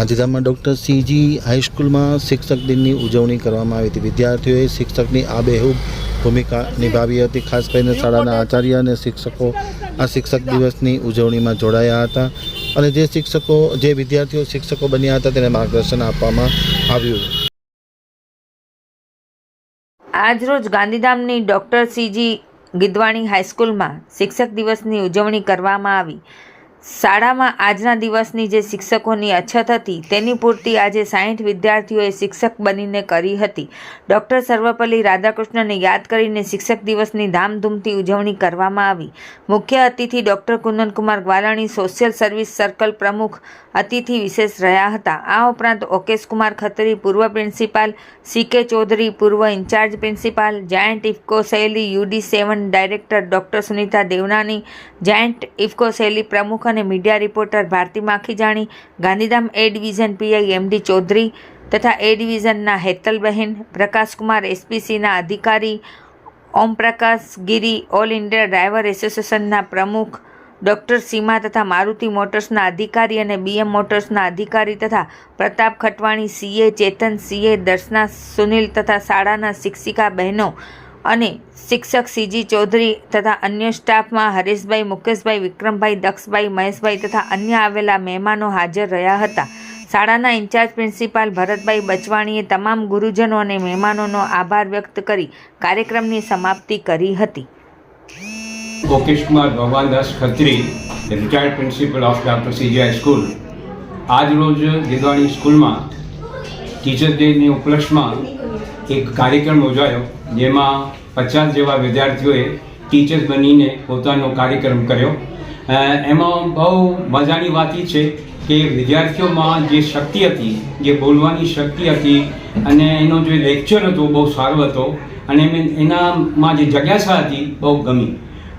ગાંધીધામમાં doctor CG હાઈસ્કૂલમાં શિક્ષક દિનની ઉજવણી કરવામાં આવી હતી. વિદ્યાર્થીઓએ શિક્ષકની આબેહૂબ ભૂમિકા નિભાવી હતી. ખાસ કરીને શાળાના આચાર્ય અને શિક્ષકો આ શિક્ષક દિવસની ઉજવણીમાં જોડાયા હતા અને જે શિક્ષકો, જે વિદ્યાર્થીઓ શિક્ષકો બન્યા હતા તેને માર્ગદર્શન આપવામાં આવ્યું. આજરોજ ગાંધીધામની ડૉક્ટર સીજી ગિદવાણી હાઈસ્કૂલમાં શિક્ષક દિવસની ઉજવણી કરવામાં આવી. શાળામાં આજના દિવસની જે શિક્ષકોની અછત હતી, તેની પૂર્તિ આજે સાહીઠ વિદ્યાર્થીઓએ શિક્ષક બનીને કરી હતી. ડૉક્ટર સર્વપલ્લી રાધાકૃષ્ણને યાદ કરીને શિક્ષક દિવસની ધામધૂમથી ઉજવણી કરવામાં આવી. મુખ્ય અતિથિ doctor Kundankumar Gwalani, social service circle પ્રમુખ અતિથિ વિશેષ રહ્યા હતા. આ ઉપરાંત ઓકેશકુમાર ખત્રી, પૂર્વ પ્રિન્સિપાલ સી કે ચૌધરી, પૂર્વ in charge principal, giant IFFCO Shaili UD seven director doctor Sunita Devnani giant IFFCO Shaili પ્રમુખ અને media reporter Bharati Makhijani, Gandhidham A division PI MD Chaudhary તથા એ ડિવિઝનના હેતલબહેન પ્રકાશકુમાર, એસપીસીના અધિકારી Omprakash Giri, all India driver એસોસિએશનના પ્રમુખ ડૉક્ટર સીમા તથા મારુતિ મોટર્સના અધિકારી અને બીએમ મોટર્સના અધિકારી તથા પ્રતાપ ખટવાણી, સીએ ચેતન, સીએ દર્શના, સુનિલ તથા શાળાના શિક્ષિકા બહેનો અને શિક્ષક સીજી ચૌધરી તથા અન્ય સ્ટાફમાં હરેશભાઈ, મુકેશભાઈ, વિક્રમભાઈ, દક્ષભાઈ, મહેશભાઈ તથા અન્ય આવેલા મહેમાનો હાજર રહ્યા હતા. શાળાના ઇન્ચાર્જ પ્રિન્સિપાલ ભરતભાઈ બચવાણીએ તમામ ગુરુજનો અને મહેમાનોનો આભાર વ્યક્ત કરી કાર્યક્રમની સમાપ્તિ કરી હતી. Kokesh Bhagwandas Khatri retired principal of doctor CGI school આજરોજ ગીદવાણી સ્કૂલમાં ટીચર ડેની ઉપલક્ષમાં એક કાર્યક્રમ યોજાયો જેમાં પચાસ જેવા વિદ્યાર્થીઓએ ટીચર્સ બનીને પોતાનો કાર્યક્રમ કર્યો. એમાં બહુ મજાની વાત એ છે કે વિદ્યાર્થીઓમાં જે શક્તિ હતી, જે બોલવાની શક્તિ હતી અને એનો જે લેક્ચર હતો બહુ સારો હતો અને એનામાં જે જગ્યાસા હતી બહુ ગમી.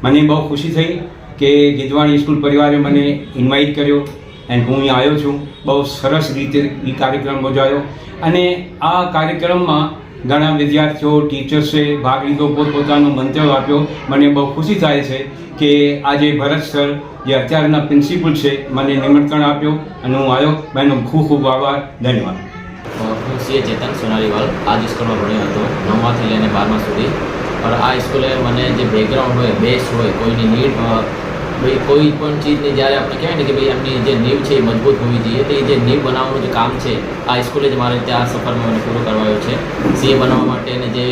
મને બહુ ખુશી થઈ કે ગીધવાણી સ્કૂલ પરિવારે મને ઇન્વાઇટ કર્યો એન્ડ હું અહીં આવ્યો છું. બહુ સરસ રીતે એ કાર્યક્રમ યોજાયો અને આ કાર્યક્રમમાં ઘણા વિદ્યાર્થીઓ ટીચર્સે ભાગ લીધો, પોતપોતાનો મંતવ્ય આપ્યો. મને બહુ ખુશી થાય છે કે આજે ભરત સર જે અત્યારના પ્રિન્સિપલ છે, મને નિમંત્રણ આપ્યો અને હું આવ્યો. એનો ખૂબ ખૂબ આભાર. ધન્યવાદ. હું સીએ ચેતન સોનારીવાલ આ જ સ્કૂલમાં ભણ્યો હતો નવમાથી લઈને બારમા સુધી. પણ આ સ્કૂલે મને જે બેકગ્રાઉન્ડ હોય બેસ હોય, કોઈની નીડ ભાઈ, કોઈ પણ ચીજની જ્યારે આપણે કહેવાય ને કે ભાઈ એમની જે નીવ છે એ મજબૂત હોવી જોઈએ, તો એ જે નીવ બનાવવાનું જે કામ છે, આ સ્કૂલે જ મારે ત્યાં સફરમાં મને પૂરો કરવાયો છે. સીએ બનાવવા માટે અને જે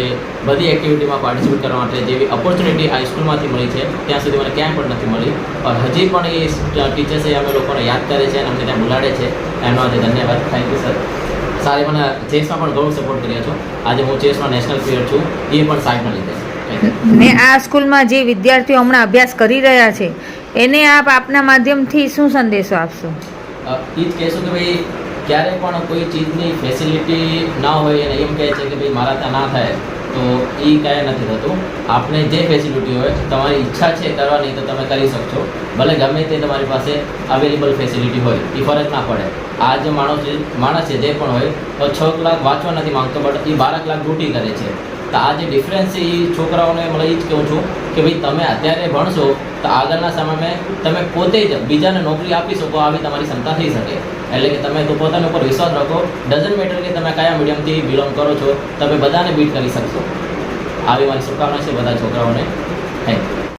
બધી એક્ટિવિટીમાં પાર્ટિસિપેટ કરવા માટે જેવી ઓપોર્ચ્યુનિટી આ સ્કૂલમાંથી મળી છે, ત્યાં સુધી મને ક્યાંય પણ નથી મળી. હજી પણ એ ટીચર્સે અમે લોકોને યાદ કરે છે અને અમને ત્યાં બોલાડે છે. એનો આજે ધન્યવાદ. થેન્ક યુ સર સારી મને ચેસમાં પણ ઘણો સપોર્ટ કર્યો છો. આજે હું ચેસમાં નેશનલ પ્લેયર છું. એ પણ સાઈડમાં લીધે. ને આ સ્કૂલમાં જે વિદ્યાર્થીઓ હમણાં અભ્યાસ કરી રહ્યા છે, એને આપ આપના માધ્યમથી શું સંદેશો આપશો? એ જ કહેશું કે ભાઈ, ક્યારે પણ કોઈ ચીજની ફેસિલિટી ના હોય અને એમ કહે છે કે ભાઈ, મારા ત્યાં ના થાય, તો એ કાંઈ નથી થતું. આપણે જે ફેસિલિટી હોય, તમારી ઈચ્છા છે કરવાની, તો તમે કરી શકશો. ભલે ગમે તે તમારી પાસે અવેલેબલ ફેસિલિટી હોય એ ફરજ ના પડે. આ જે માણસ છે માણસ છે, જે પણ હોય, તો છ કલાક વાંચવા નથી માંગતો, બટ એ બાર કલાક ડ્યુટી કરે છે. તો આ જે ડિફરન્સ છે એ છોકરાઓને મને એ જ કહું છું કે ભાઈ તમે અત્યારે ભણશો તો આગળના સમયમાં તમે પોતે જ બીજાને નોકરી આપી શકો, આવી તમારી ક્ષમતા થઈ શકે. એટલે કે તમે તો પોતાના ઉપર વિશ્વાસ રાખો ડઝન્ટ મેટર કે તમે કયા મીડિયમથી બિલોંગ કરો છો, તમે બધાને બીટ કરી શકશો. આવી મારી શુભકામના છે બધા છોકરાઓને.